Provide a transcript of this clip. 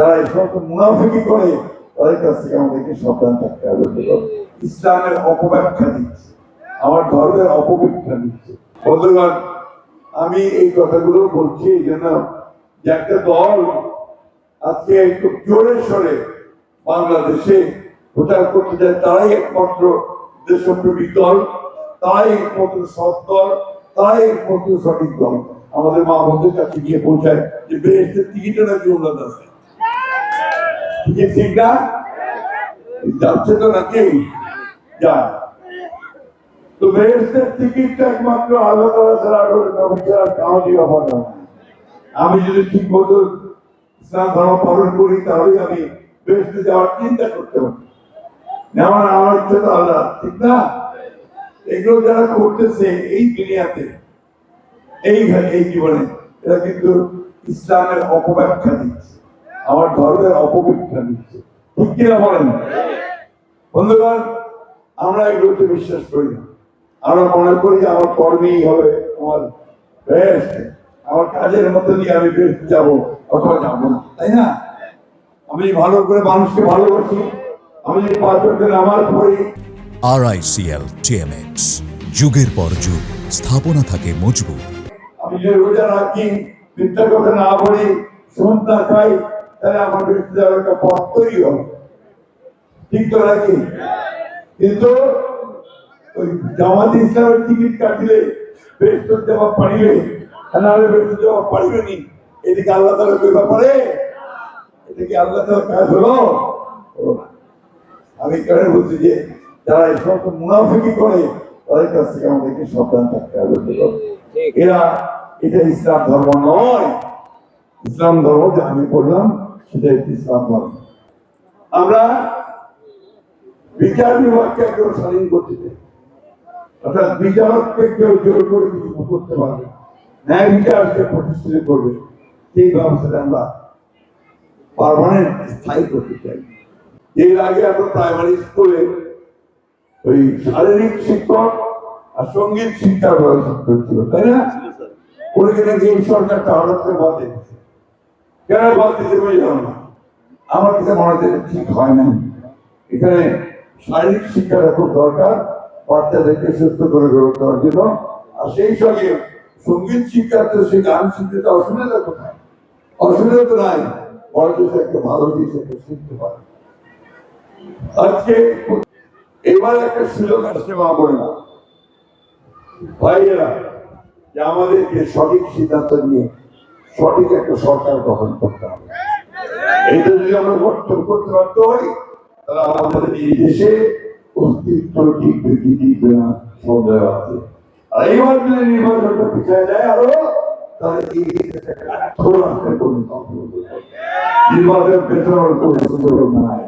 যারা এই মুনাফিকি করে তাদের কাছ থেকে আমাদেরকে সাবধান থাকতে হবে। ইসলামের অপব্যাখ্যা দিচ্ছে। আমার ধর্মের অপব্যাখ্যা দিচ্ছে। বন্ধুগণ, আমি এই কথাগুলো বলছি এই জন্য যে একটা দল আজকে একটু জোরে সরে বাংলাদেশে প্রচার করতে যায়, তারাই একমাত্র দেশপ্রেমিক দল, তারাই একমাত্র সৎ দল, তারাই একমাত্র সঠিক দল। আমাদের মা বন্ধুর কাছে গিয়ে পৌঁছায় যে বেহেস্টের টিকিটে নাকি উন্নত আছে। টিকিট ঠিক তো নাকি আমি যদি ঠিক মতো ইসলাম ধর্ম পালন করি তাহলে আমি যাওয়ার চিন্তা করতে নেওয়ার আমার ইচ্ছে তো আল্লাহ ঠিক না এগুলো যারা করতেছে এই দুনিয়াতে এই এই জীবনে এরা কিন্তু ইসলামের অপব্যাখ্যা দিচ্ছে আমার ধর্মের অপব্যাখ্যা দিচ্ছে ঠিক কিনা বলেন? বন্ধুগণ আমরা এগুলোতে বিশ্বাস করি না। আমরা মনে করি যে আমার কর্মেই হবে আমার বেস্ট আমার কাজের মধ্যে দিয়ে আমি বেস্ট যাব অথবা যাব না। তাই না? আমি ভালো করে মানুষকে ভালোবাসি। আমি যদি পাঁচ ওয়াক্তের নামাজ পড়ি। আরআইসিএল টিএমএক্স যুগের পর যুগ স্থাপনা থাকে মজবুত। আমি যদি রোজা রাখি মিথ্যা কথা না বলি সুদ খাই তাহলে একটা পথ তৈরি হবে। ঠিক তো নাকি? কিন্তু ওই জামাত ইসলামের টিকিট কাটিলে দেওয়া পারিবে নাহলে দেওয়া পারিবে নি। এদিকে আল্লাহ তালা কই ব্যাপারে? এটা কি আল্লাহ তালা কাজ হলো হলো আমি কেন বলছি যে যারা এই সমস্ত মুনাফিকি করে তাদের কাছ থেকে আমাদেরকে সাবধান থাকতে হবে। এরা এটা ইসলাম ধর্ম নয়। ইসলাম ধর্ম যে আমি বললাম সেটা একটি ইসলাম ধর্ম? আমরা বিচার বিভাগকে স্বাধীন করতে চাই। অর্থাৎ বিচারককে কেউ জোর করে কিছু করতে পারবে ন্যায় বিচার সে প্রতিষ্ঠিত করবে। সেই ব্যবস্থাটা আমরা পারমানেন্ট স্থায়ী করতে চাই। এর আগে আমরা প্রাইমারি স্কুলে ওই শারীরিক শিক্ষক আর সংগীত শিক্ষার ব্যবস্থা তাই না? করে কিনা যে সরকারটা হঠাৎ করে দিয়েছে। কেন বুঝলাম না। আমার কাছে মনে হচ্ছে ঠিক হয় না এখানে শারীরিক শিক্ষাটা খুব দরকার, বাচ্চাদেরকে সুস্থ করে গড়ে দেওয়ার জন্য। আর সেই সঙ্গে সংগীত শিক্ষা তো সে গান শিখতে তো অসুবিধা কোথায়? অসুবিধা তো নাই। বড় কিছু একটা ভালো জিনিস একটা শিখতে পারে আজকে এবার একটা সুযোগ আসছে মা না ভাইয়েরা, যে আমাদেরকে সঠিক সিদ্ধান্ত নিয়ে সঠিক একটা সরকার গঠন করতে হবে। এটা যদি আমরা গঠন করতে পারত হই, তাহলে আমাদের এই দেশে অস্তিত্ব ঠিক কি টিকবে না সন্দেহ আছে। আর এইবার যদি নির্বাচনটা পিছিয়ে যায় আরও, তাহলে এই দেশে। নির্বাচন পেছনের কোনো সুযোগ নাই।